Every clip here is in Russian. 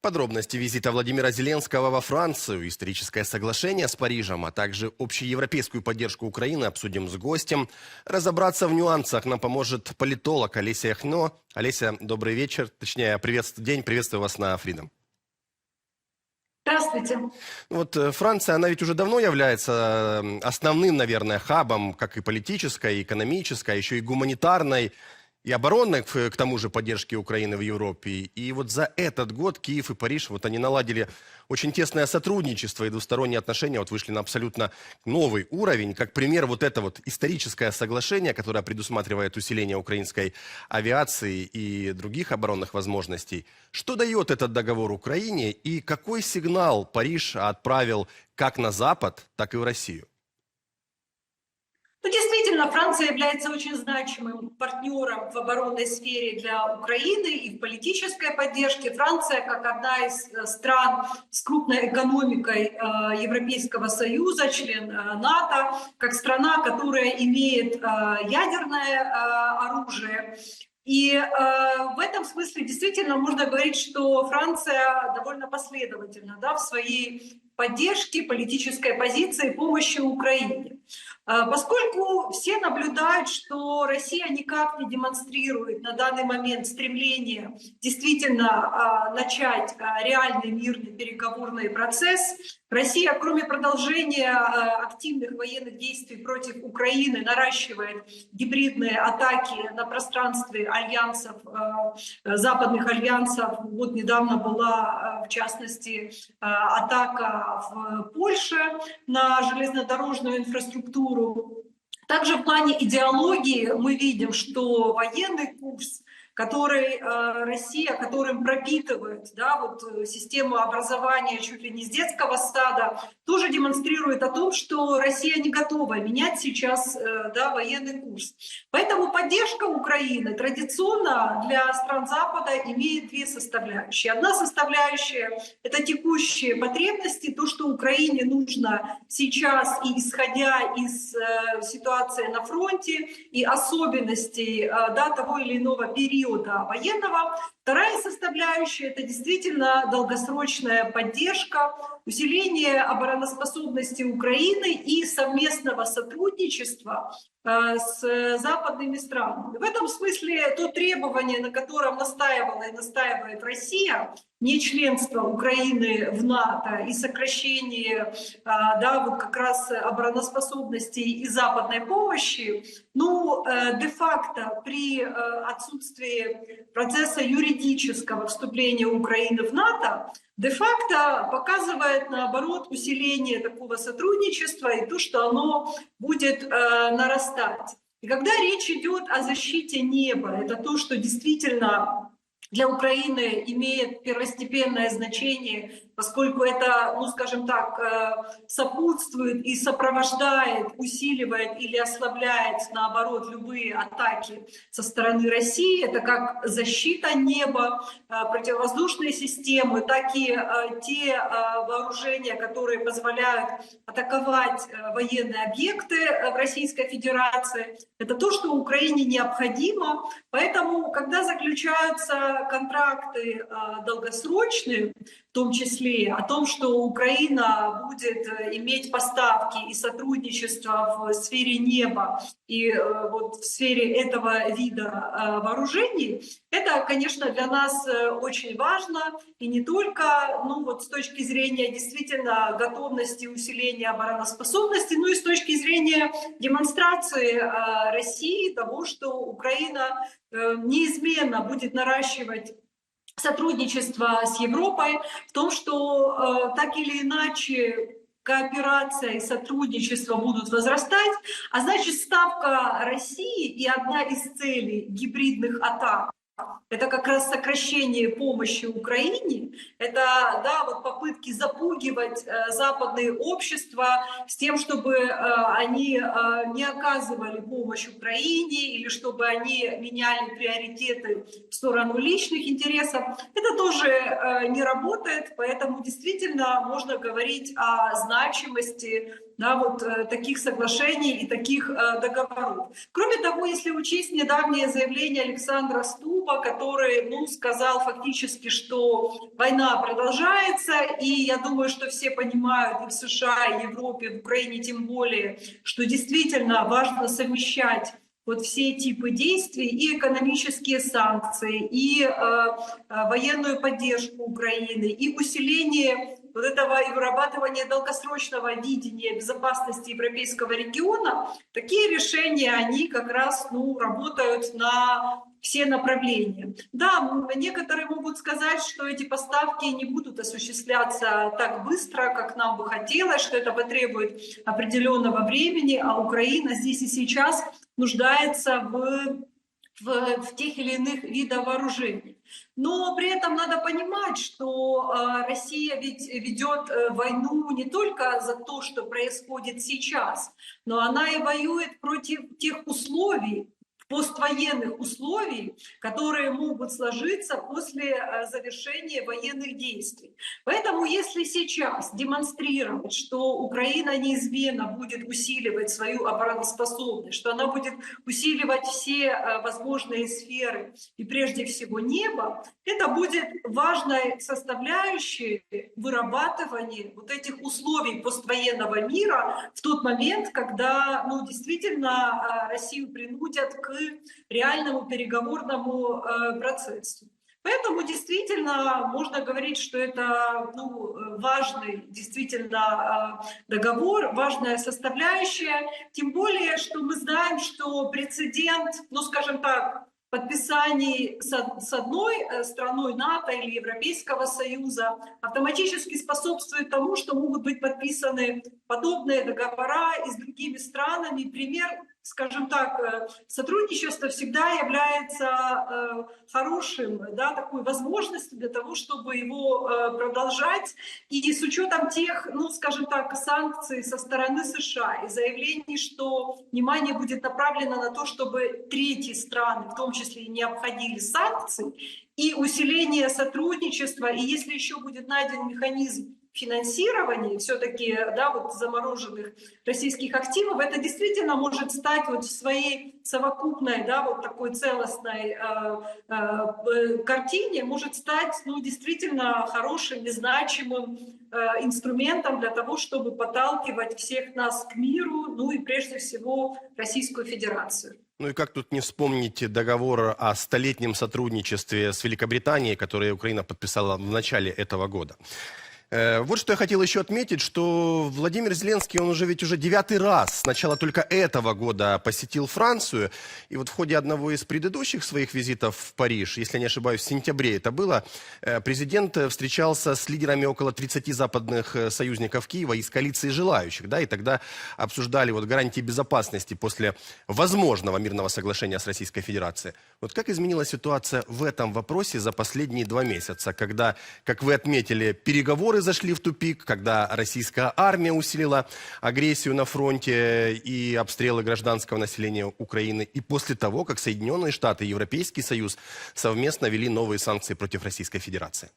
Подробности визита Владимира Зеленского во Францию, историческое соглашение с Парижем, а также общеевропейскую поддержку Украины обсудим с гостем. Разобраться в нюансах нам поможет политолог Олеся Яхно. Олеся, добрый вечер, точнее, приветствую, день, приветствую вас на Freedom. Здравствуйте. Вот э, Франция, она ведь уже давно является э, основным, наверное, хабом, как и политической, и экономической, а еще и гуманитарной и оборонной, к, к тому же, поддержки Украины в Европе. И вот за этот год Киев и Париж, вот они наладили очень тесное сотрудничество и двусторонние отношения вот вышли на абсолютно новый уровень. Как пример вот это вот историческое соглашение, которое предусматривает усиление украинской авиации и других оборонных возможностей. Что дает этот договор Украине и какой сигнал Париж отправил как на Запад, так и в Россию? Ну, действительно, Франция является очень значимым партнером в оборонной сфере для Украины и в политической поддержке. Франция, как одна из э, стран с крупной экономикой э, Европейского Союза, член э, НАТО, как страна, которая имеет ядерное оружие, и э, в этом смысле действительно можно говорить, что Франция довольно последовательна да, в своей поддержке политической позиции помощи Украине. Э, поскольку все наблюдают, что Россия никак не демонстрирует на данный момент стремление действительно э, начать э, реальный мирный переговорный процесс, Россия, кроме продолжения активных военных действий против Украины, наращивает гибридные атаки на пространстве альянсов, западных альянсов. Вот недавно была, в частности, атака в Польше на железнодорожную инфраструктуру, культуру. Также в плане идеологии мы видим, что военный курс который э, Россия, которым пропитывает да, вот, э, систему образования чуть ли не с детского сада, тоже демонстрирует о том, что Россия не готова менять сейчас э, да, военный курс. Поэтому поддержка Украины традиционно для стран Запада имеет две составляющие. Одна составляющая — это текущие потребности, то, что Украине нужно сейчас, и исходя из э, ситуации на фронте и особенностей э, да, того или иного периода, периода военного. Вторая составляющая – это действительно долгосрочная поддержка, усиление обороноспособности Украины и совместного сотрудничества э, с западными странами. В этом смысле то требование, на котором настаивала и настаивает Россия, не членство Украины в НАТО и сокращение э, да, вот как раз обороноспособности и западной помощи, ну, э, де-факто при отсутствии процесса юридического юридического вступления Украины в НАТО де-факто показывает, наоборот, усиление такого сотрудничества и то, что оно будет э, нарастать. И когда речь идет о защите неба, это то, что действительно для Украины имеет первостепенное значение поскольку это, ну скажем так, э, сопутствует и сопровождает, усиливает или ослабляет, наоборот, любые атаки со стороны России. Это как защита неба, э, противовоздушные системы, так и э, те вооружения, которые позволяют атаковать военные объекты в Российской Федерации. Это то, что Украине необходимо. Поэтому, когда заключаются контракты долгосрочные, в том числе о том, что Украина будет э, иметь поставки и сотрудничество в сфере неба и э, вот в сфере этого вида э, вооружений, это, конечно, для нас очень важно. И не только ну, вот с точки зрения действительно готовности усиления обороноспособности, но и с точки зрения демонстрации России того, что Украина неизменно будет наращивать сотрудничество с Европой, в том, что э, так или иначе кооперация и сотрудничество будут возрастать, а значит ставка России и одна из целей гибридных атак это как раз сокращение помощи Украине, это да, вот попытки запугивать э, западные общества с тем, чтобы э, они э, не оказывали помощь Украине или чтобы они меняли приоритеты в сторону личных интересов. Это тоже э, не работает, поэтому действительно можно говорить о значимости да, вот э, таких соглашений и таких э, договоров. Кроме того, если учесть недавнее заявление Александра Стуба, Трумпа, который, ну, сказал фактически, что война продолжается, и я думаю, что все понимают и в США, и в Европе, и в Украине тем более, что действительно важно совмещать вот все типы действий, и экономические санкции, и э, э, военную поддержку Украины, и усиление вот этого и вырабатывание долгосрочного видения безопасности европейского региона, такие решения, они как раз ну, работают на все направления. Да, некоторые могут сказать, что эти поставки не будут осуществляться так быстро, как нам бы хотелось, что это потребует определенного времени, а Украина здесь и сейчас нуждается в в, в тех или иных видах вооружений. Но при этом надо понимать, что э, Россия ведь ведет э, войну не только за то, что происходит сейчас, но она и воюет против тех условий, поствоенных условий, которые могут сложиться после э, завершения военных действий. Поэтому если сейчас демонстрировать, что Украина неизменно будет усиливать свою обороноспособность, что она будет усиливать все э, возможные сферы и прежде всего небо, это будет важной составляющей вырабатывания вот этих условий поствоенного мира в тот момент, когда ну, действительно э, Россию принудят к реальному переговорному э, процессу. Поэтому действительно можно говорить, что это ну, важный действительно э, договор, важная составляющая. Тем более, что мы знаем, что прецедент, ну скажем так, подписаний с одной э, страной НАТО или Европейского Союза автоматически способствует тому, что могут быть подписаны подобные договора и с другими странами. Пример скажем так, э, сотрудничество всегда является э, хорошим, да, такой возможностью для того, чтобы его э, продолжать. И с учетом тех, ну, скажем так, санкций со стороны США и заявлений, что внимание будет направлено на то, чтобы третьи страны, в том числе и не обходили санкции, и усиление сотрудничества, и если еще будет найден механизм финансировании все-таки да, вот замороженных российских активов, это действительно может стать вот своей совокупной, да, вот такой целостной э, э, картине, может стать ну, действительно хорошим и значимым э, инструментом для того, чтобы подталкивать всех нас к миру, ну и прежде всего Российскую Федерацию. Ну и как тут не вспомнить договор о столетнем сотрудничестве с Великобританией, который Украина подписала в начале этого года. Э, вот что я хотел еще отметить, что Владимир Зеленский, он уже ведь уже девятый раз с начала только этого года посетил Францию. И вот в ходе одного из предыдущих своих визитов в Париж, если не ошибаюсь, в сентябре это было, э, президент встречался с лидерами около 30 западных э, союзников Киева из коалиции желающих. Да, и тогда обсуждали вот гарантии безопасности после возможного мирного соглашения с Российской Федерацией. Вот как изменилась ситуация в этом вопросе за последние два месяца, когда, как вы отметили, переговоры переговоры зашли в тупик, когда российская армия усилила агрессию на фронте и обстрелы гражданского населения Украины, и после того, как Соединенные Штаты и Европейский Союз совместно ввели новые санкции против Российской Федерации.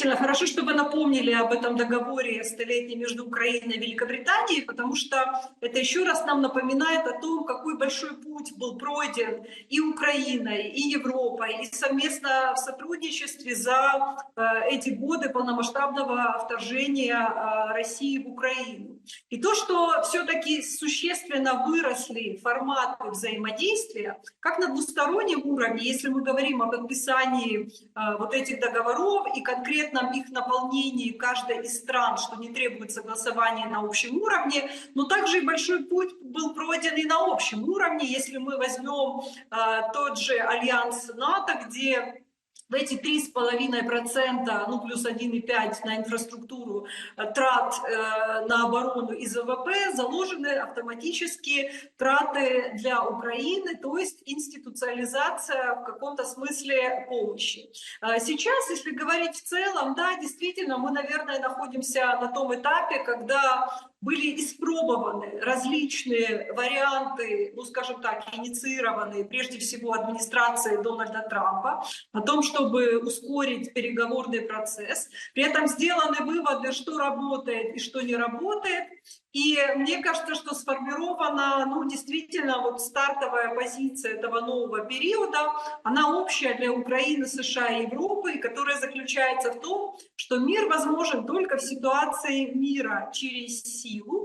Действительно, хорошо, что вы напомнили об этом договоре столетнем между Украиной и Великобританией, потому что это еще раз нам напоминает о том, какой большой путь был пройден и Украиной, и Европой, и совместно в сотрудничестве за э, эти годы полномасштабного вторжения э, России в Украину. И то, что все-таки существенно выросли форматы взаимодействия, как на двустороннем уровне, если мы говорим о подписании э, вот этих договоров и конкретном их наполнении каждой из стран, что не требует согласования на общем уровне, но также и большой путь был пройден и на общем уровне. Если мы возьмем э, тот же альянс НАТО, где в эти 3,5%, ну плюс 1,5% на инфраструктуру э, трат э, на оборону из ВВП заложены автоматические траты для Украины, то есть институциализация в каком-то смысле помощи. Э, сейчас, если говорить в целом, да, действительно, мы, наверное, находимся на том этапе, когда были испробованы различные варианты, ну, скажем так, инициированные прежде всего администрацией Дональда Трампа, о том, чтобы ускорить переговорный процесс. При этом сделаны выводы, что работает и что не работает. И мне кажется, что сформирована, ну, действительно, вот стартовая позиция этого нового периода, она общая для Украины, США и Европы, которая заключается в том, что мир возможен только в ситуации мира через силу.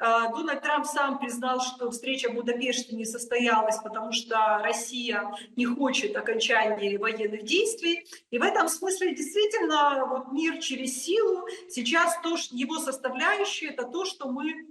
Э, Дональд Трамп сам признал, что встреча в Будапеште не состоялась, потому что Россия не хочет окончания военных действий. И в этом смысле действительно вот мир через силу сейчас то, что его составляющие, это то, что мы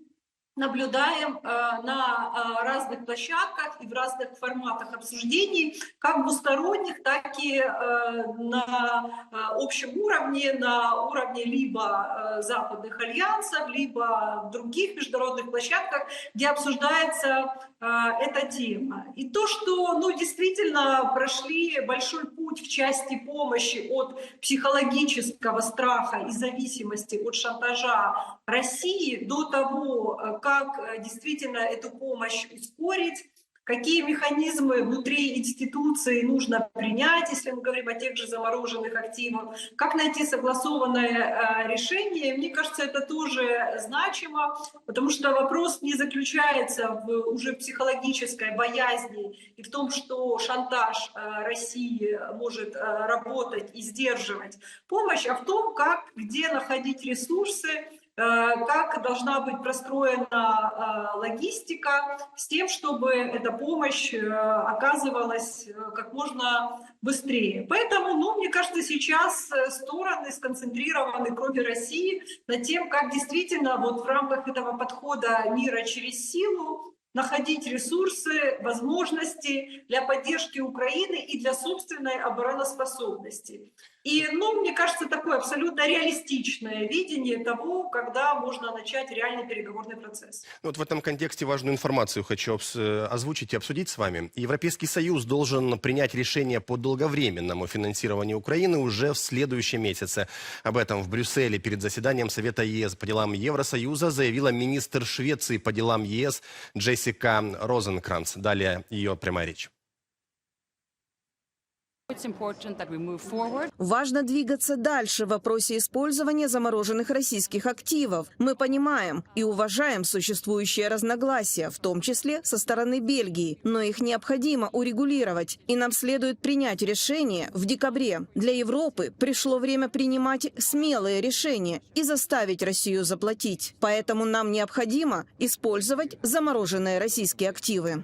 наблюдаем э, на э, разных площадках и в разных форматах обсуждений, как двусторонних, так и э, на общем уровне, на уровне либо западных альянсов, либо других международных площадках, где обсуждается эта тема. И то, что ну, действительно прошли большой путь в части помощи от психологического страха и зависимости от шантажа России до того, э, как э, действительно эту помощь ускорить, какие механизмы внутри институции нужно принять, если мы говорим о тех же замороженных активах, как найти согласованное э, решение. Мне кажется, это тоже значимо, потому что вопрос не заключается в уже психологической боязни и в том, что шантаж э, России может работать и сдерживать помощь, а в том, как, где находить ресурсы, как должна быть простроена э, логистика с тем, чтобы эта помощь э, оказывалась как можно быстрее. Поэтому, ну, мне кажется, сейчас стороны сконцентрированы, кроме России, над тем, как действительно вот в рамках этого подхода мира через силу находить ресурсы, возможности для поддержки Украины и для собственной обороноспособности. И, ну, мне кажется, такое абсолютно реалистичное видение того, когда можно начать реальный переговорный процесс. Ну, вот в этом контексте важную информацию хочу э, озвучить и обсудить с вами. Европейский Союз должен принять решение по долговременному финансированию Украины уже в следующем месяце. Об этом в Брюсселе перед заседанием Совета ЕС по делам Евросоюза заявила министр Швеции по делам ЕС Джессика Розенкранц. Далее ее прямая речь. Важно двигаться дальше в вопросе использования замороженных российских активов. Мы понимаем и уважаем существующие разногласия, в том числе со стороны Бельгии, но их необходимо урегулировать, и нам следует принять решение в декабре. Для Европы пришло время принимать смелые решения и заставить Россию заплатить. Поэтому нам необходимо использовать замороженные российские активы.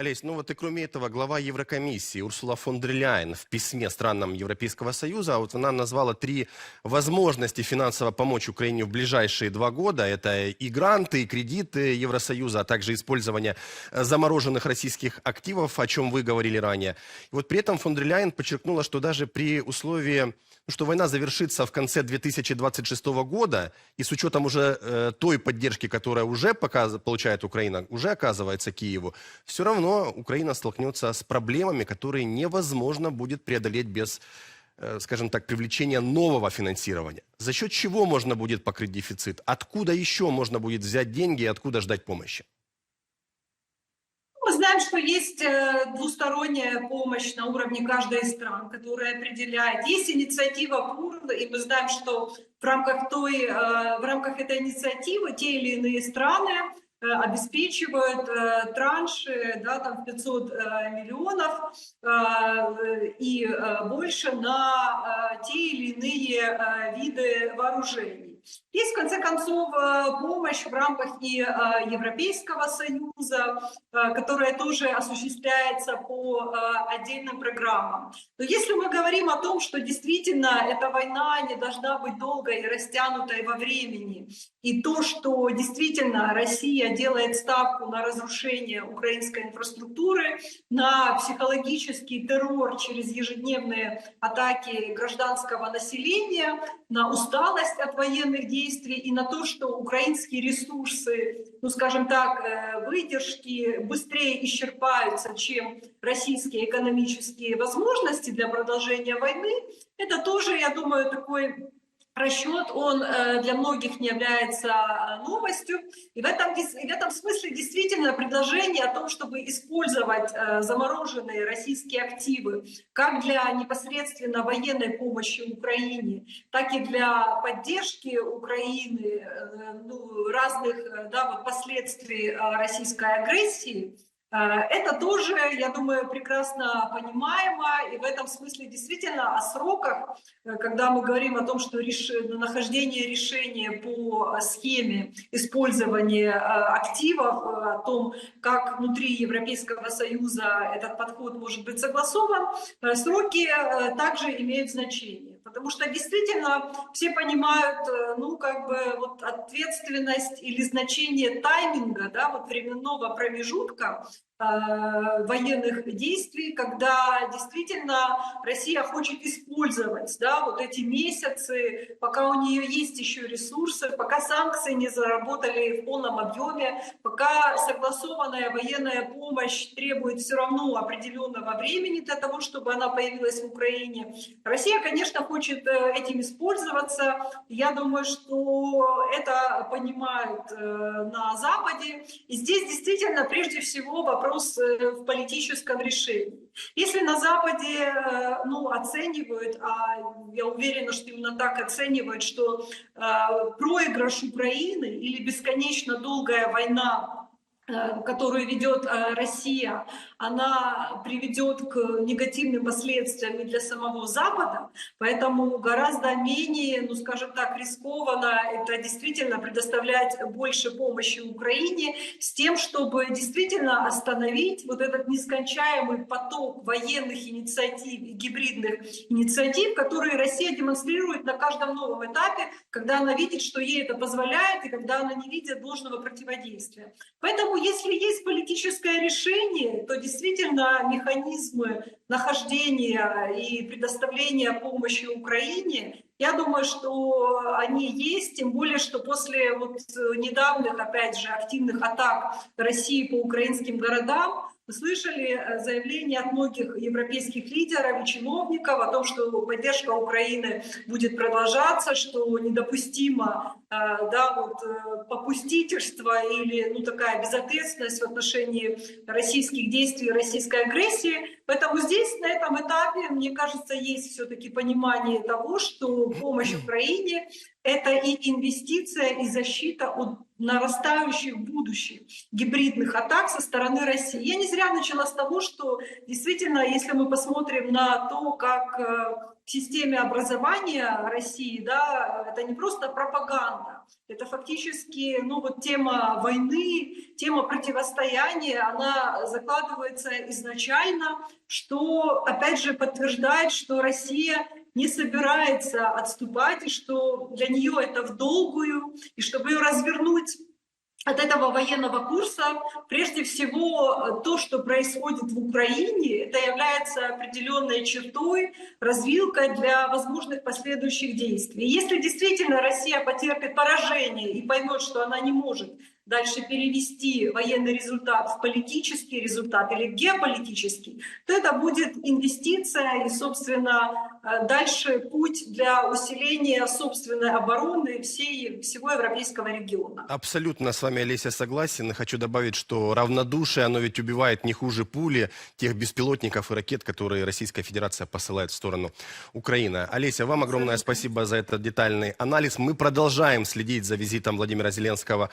Олесь, ну вот и кроме этого, глава Еврокомиссии Урсула фон дер Ляйен в письме странам Европейского Союза, вот она назвала три возможности финансово помочь Украине в ближайшие два года. Это и гранты, и кредиты Евросоюза, а также использование э, замороженных российских активов, о чем вы говорили ранее. И вот при этом фон дер Ляйен подчеркнула, что даже при условии что война завершится в конце 2026 года, и с учетом уже э, той поддержки, которая уже показ, получает Украина, уже оказывается Киеву, все равно Украина столкнется с проблемами, которые невозможно будет преодолеть без, э, скажем так, привлечения нового финансирования. За счет чего можно будет покрыть дефицит? Откуда еще можно будет взять деньги и откуда ждать помощи? Мы знаем, что есть э, двусторонняя помощь на уровне каждой из стран, которая определяет. Есть инициатива ПУР, и мы знаем, что в рамках, той, э, в рамках этой инициативы те или иные страны э, обеспечивают транши да, там 500 миллионов и больше на те или иные виды вооружений. Есть, в конце концов, э, помощь в рамках и э, Европейского Союза, э, которая тоже осуществляется по отдельным программам. Но если мы говорим о том, что действительно эта война не должна быть долгой и растянутой во времени, и то, что действительно Россия делает ставку на разрушение украинской инфраструктуры, на психологический террор через ежедневные атаки гражданского населения, на усталость от военных действий и на то, что украинские ресурсы, ну скажем так, э, выдержки быстрее исчерпаются, чем российские экономические возможности для продолжения войны, это тоже, я думаю, такой расчет, он э, для многих не является э, новостью. И в этом, в этом смысле действительно предложение о том, чтобы использовать э, замороженные российские активы как для непосредственно военной помощи Украине, так и для поддержки Украины ну, разных да, вот последствий российской агрессии, Это тоже, я думаю, прекрасно понимаемо, и в этом смысле действительно о сроках, э, когда мы говорим о том, что реш... нахождение решения по э, схеме использования э, активов, э, о том, как внутри Европейского Союза этот подход может быть согласован, э, сроки э, также имеют значение. Потому что действительно все понимают, э, ну, как бы вот ответственность или значение тайминга, да, вот временного промежутка, военных действий, когда действительно Россия хочет использовать да, вот эти месяцы, пока у нее есть еще ресурсы, пока санкции не заработали в полном объеме, пока согласованная военная помощь требует все равно определенного времени для того, чтобы она появилась в Украине. Россия, конечно, хочет э, этим использоваться. Я думаю, что это понимают э, на Западе. И здесь действительно прежде всего вопрос э, в политическом решении. Если на Западе э, ну, оценивают, а я уверена, что именно так оценивают, что э, проигрыш Украины или бесконечно долгая война которую ведет э, Россия, она приведет к негативным последствиям и для самого Запада, поэтому гораздо менее, ну скажем так, рискованно это действительно предоставлять больше помощи Украине с тем, чтобы действительно остановить вот этот нескончаемый поток военных инициатив и гибридных инициатив, которые Россия демонстрирует на каждом новом этапе, когда она видит, что ей это позволяет, и когда она не видит должного противодействия. Поэтому, если есть политическое решение, то действительно механизмы нахождения и предоставления помощи Украине, я думаю, что они есть, тем более, что после вот недавних, опять же, активных атак России по украинским городам, вы слышали э, заявления от многих европейских лидеров и чиновников о том, что поддержка Украины будет продолжаться, что недопустимо да, вот, э, попустительство или ну, такая безответственность в отношении российских действий, российской агрессии. Поэтому здесь, на этом этапе, мне кажется, есть все-таки понимание того, что помощь Украине – это и инвестиция, и защита от нарастающих будущих гибридных атак со стороны России. Я не зря начала с того, что действительно, если мы посмотрим на то, как э, системе образования России, да, это не просто пропаганда, это фактически ну, вот тема войны, тема противостояния, она закладывается изначально, что, опять же, подтверждает, что Россия не собирается отступать, и что для нее это в долгую, и чтобы ее развернуть от этого военного курса, прежде всего, то, что происходит в Украине, это является определенной чертой, развилкой для возможных последующих действий. Если действительно Россия потерпит поражение и поймет, что она не может дальше перевести военный результат в политический результат или геополитический, то это будет инвестиция и, собственно, дальше путь для усиления собственной обороны всей, всего европейского региона. Абсолютно с вами, Олеся, согласен. И хочу добавить, что равнодушие, оно ведь убивает не хуже пули тех беспилотников и ракет, которые Российская Федерация посылает в сторону Украины. Олеся, вам огромное спасибо за этот детальный анализ. Мы продолжаем следить за визитом Владимира Зеленского